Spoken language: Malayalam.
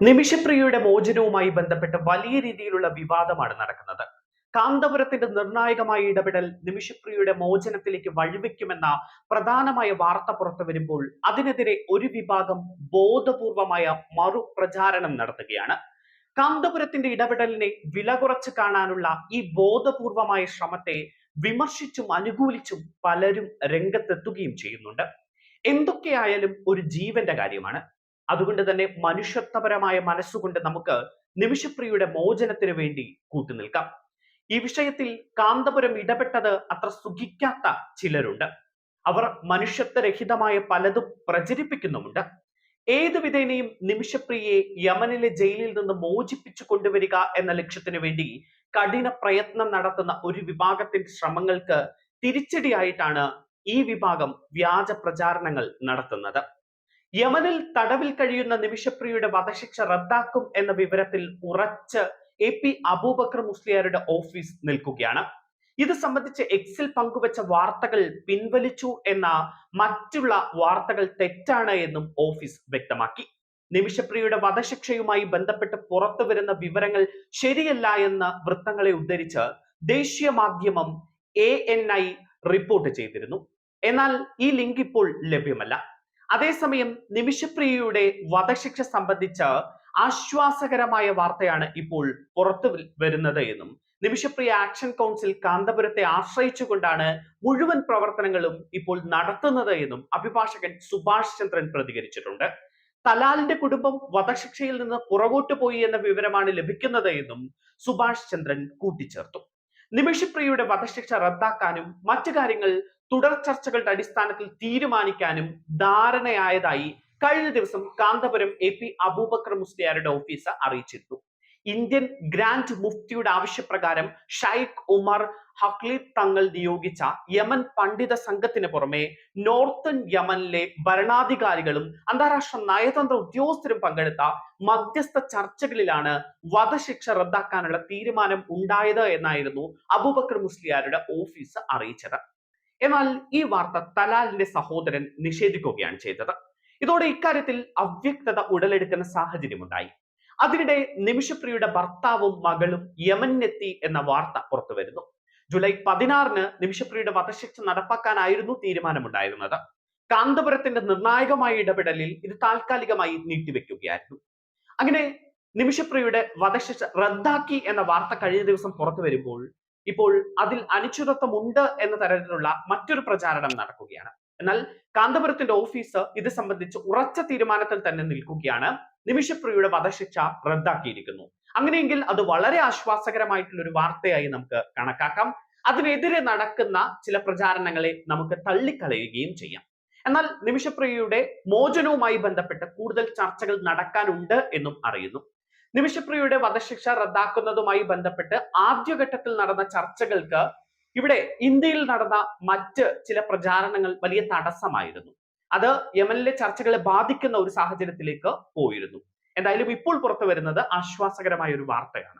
നിമിഷപ്രിയയുടെ മോചനവുമായി ബന്ധപ്പെട്ട് വലിയ രീതിയിലുള്ള വിവാദമാണ് നടക്കുന്നത്. കാന്തപുരത്തിന്റെ നിർണായകമായ ഇടപെടൽ നിമിഷപ്രിയയുടെ മോചനത്തിലേക്ക് വഴിവെക്കുമെന്ന പ്രധാനമായ വാർത്ത പുറത്തു വരുമ്പോൾ അതിനെതിരെ ഒരു വിഭാഗം ബോധപൂർവമായ മറുപ്രചാരണം നടത്തുകയാണ്. കാന്തപുരത്തിന്റെ ഇടപെടലിനെ വില കുറച്ച് കാണാനുള്ള ഈ ബോധപൂർവമായ ശ്രമത്തെ വിമർശിച്ചും അനുകൂലിച്ചും പലരും രംഗത്തെത്തുകയും ചെയ്യുന്നുണ്ട്. എന്തൊക്കെയായാലും ഒരു ജീവന്റെ കാര്യമാണ്. അതുകൊണ്ട് തന്നെ മനുഷ്യത്വപരമായ മനസ്സുകൊണ്ട് നമുക്ക് നിമിഷപ്രിയയുടെ മോചനത്തിന് വേണ്ടി കൂട്ടുനിൽക്കാം. ഈ വിഷയത്തിൽ കാന്തപുരം ഇടപെട്ടത് അത്ര സുഖിക്കാത്ത ചിലരുണ്ട്. അവർ മനുഷ്യത്വരഹിതമായ പലതും പ്രചരിപ്പിക്കുന്നുമുണ്ട്. ഏത് വിധേനയും നിമിഷപ്രിയയെ യമനിലെ ജയിലിൽ നിന്ന് മോചിപ്പിച്ചു കൊണ്ടുവരിക എന്ന ലക്ഷ്യത്തിന് വേണ്ടി കഠിന പ്രയത്നം നടത്തുന്ന ഒരു വിഭാഗത്തിന്റെ ശ്രമങ്ങൾക്ക് തിരിച്ചടിയായിട്ടാണ് ഈ വിഭാഗം വ്യാജ പ്രചാരണങ്ങൾ നടത്തുന്നത്. യമനിൽ തടവിൽ കഴിയുന്ന നിമിഷപ്രിയയുടെ വധശിക്ഷ റദ്ദാക്കും എന്ന വിവരത്തിൽ ഉറച്ച് എ പി അബൂബക്കർ മുസ്ലിയാരുടെ ഓഫീസ് നിൽക്കുകയാണ്. ഇത് സംബന്ധിച്ച് എക്സിൽ പങ്കുവച്ച വാർത്തകൾ പിൻവലിച്ചു എന്ന മറ്റുള്ള വാർത്തകൾ തെറ്റാണ് എന്നും ഓഫീസ് വ്യക്തമാക്കി. നിമിഷപ്രിയയുടെ വധശിക്ഷയുമായി ബന്ധപ്പെട്ട് പുറത്തു വരുന്ന വിവരങ്ങൾ ശരിയല്ല എന്ന വൃത്തങ്ങളെ ഉദ്ധരിച്ച് ദേശീയ മാധ്യമം എ റിപ്പോർട്ട് ചെയ്തിരുന്നു. എന്നാൽ ഈ ലിങ്ക് ഇപ്പോൾ ലഭ്യമല്ല. അതേസമയം നിമിഷപ്രിയയുടെ വധശിക്ഷ സംബന്ധിച്ച് ആശ്വാസകരമായ വാർത്തയാണ് ഇപ്പോൾ പുറത്തു വരുന്നത് എന്നും നിമിഷപ്രിയ ആക്ഷൻ കൗൺസിൽ കാന്തപുരത്തെ ആശ്രയിച്ചുകൊണ്ടാണ് മുഴുവൻ പ്രവർത്തനങ്ങളും ഇപ്പോൾ നടത്തുന്നത് എന്നും അഭിഭാഷകൻ സുഭാഷ് ചന്ദ്രൻ പ്രതികരിച്ചിട്ടുണ്ട്. തലാലിന്റെ കുടുംബം വധശിക്ഷയിൽ നിന്ന് പുറകോട്ട് പോയി എന്ന വിവരമാണ് ലഭിക്കുന്നത് എന്നും സുഭാഷ് ചന്ദ്രൻ കൂട്ടിച്ചേർത്തു. നിമിഷപ്രിയയുടെ വധശിക്ഷ റദ്ദാക്കാനും മറ്റു കാര്യങ്ങൾ തുടർ ചർച്ചകളുടെ അടിസ്ഥാനത്തിൽ തീരുമാനിക്കാനും ധാരണയായതായി കഴിഞ്ഞ ദിവസം കാന്തപുരം എ പി അബൂബക്കർ മുസ്ലിയാരുടെ ഓഫീസ് അറിയിച്ചിരുന്നു. ഇന്ത്യൻ ഗ്രാൻഡ് മുഫ്തിയുടെ ആവശ്യപ്രകാരം ഷൈഖ് ഉമർ ഹക്ലി തങ്ങൾ നിയോഗിച്ച യമൻ പണ്ഡിത സംഘത്തിന് പുറമെ നോർത്തൺ യമനിലെ ഭരണാധികാരികളും അന്താരാഷ്ട്ര നയതന്ത്ര ഉദ്യോഗസ്ഥരും പങ്കെടുത്ത മധ്യസ്ഥ ചർച്ചകളിലാണ് വധശിക്ഷ റദ്ദാക്കാനുള്ള തീരുമാനം ഉണ്ടായത് എന്നായിരുന്നു അബൂബക്കർ മുസ്ലിയാരുടെ ഓഫീസ് അറിയിച്ചത്. എന്നാൽ ഈ വാർത്ത തലാലിന്റെ സഹോദരൻ നിഷേധിക്കുകയാണ് ചെയ്തത്. ഇതോടെ ഇക്കാര്യത്തിൽ അവ്യക്തത ഉടലെടുക്കുന്ന സാഹചര്യമുണ്ടായി. അതിനിടെ നിമിഷപ്രിയയുടെ ഭർത്താവും മകളും യമനിലെത്തി എന്ന വാർത്ത പുറത്തു വരുന്നു ജൂലൈ പതിനാറിന് നിമിഷപ്രിയയുടെ വധശിക്ഷ നടപ്പാക്കാനായിരുന്നു തീരുമാനമുണ്ടായിരുന്നത്. കാന്തപുരത്തിന്റെ നിർണായകമായ ഇടപെടലിൽ ഇത് താൽക്കാലികമായി നീട്ടിവെക്കുകയായിരുന്നു. അങ്ങനെ നിമിഷപ്രിയയുടെ വധശിക്ഷ റദ്ദാക്കി എന്ന വാർത്ത കഴിഞ്ഞ ദിവസം പുറത്തു വരുമ്പോൾ ഇപ്പോൾ അതിൽ അനിശ്ചിതത്വമുണ്ട് എന്ന തരത്തിലുള്ള മറ്റൊരു പ്രചാരണം നടക്കുകയാണ്. എന്നാൽ കാന്തപുരത്തിന്റെ ഓഫീസ് ഇത് സംബന്ധിച്ച് ഉറച്ച തീരുമാനത്തിൽ തന്നെ നിൽക്കുകയാണ്. നിമിഷപ്രിയയുടെ വധശിക്ഷ റദ്ദാക്കിയിരിക്കുന്നു. അങ്ങനെയെങ്കിൽ അത് വളരെ ആശ്വാസകരമായിട്ടുള്ള ഒരു വാർത്തയായി നമുക്ക് കണക്കാക്കാം. അതിനെതിരെ നടക്കുന്ന ചില പ്രചാരണങ്ങളെ നമുക്ക് തള്ളിക്കളയുകയും ചെയ്യാം. എന്നാൽ നിമിഷപ്രിയയുടെ മോചനവുമായി ബന്ധപ്പെട്ട് കൂടുതൽ ചർച്ചകൾ നടക്കാനുണ്ട് എന്നും അറിയുന്നു. നിമിഷപ്രിയയുടെ വധശിക്ഷ റദ്ദാക്കുന്നതുമായി ബന്ധപ്പെട്ട് ആദ്യഘട്ടത്തിൽ നടന്ന ചർച്ചകൾക്ക് ഇവിടെ ഇന്ത്യയിൽ നടന്ന മറ്റ് ചില പ്രചാരണങ്ങൾ വലിയ തടസ്സമായിരുന്നു. അത് യമനിലെ ചർച്ചകളെ ബാധിക്കുന്ന ഒരു സാഹചര്യത്തിലേക്ക് പോയിരുന്നു. എന്തായാലും ഇപ്പോൾ പുറത്തു വരുന്നത് ആശ്വാസകരമായ ഒരു വാർത്തയാണ്.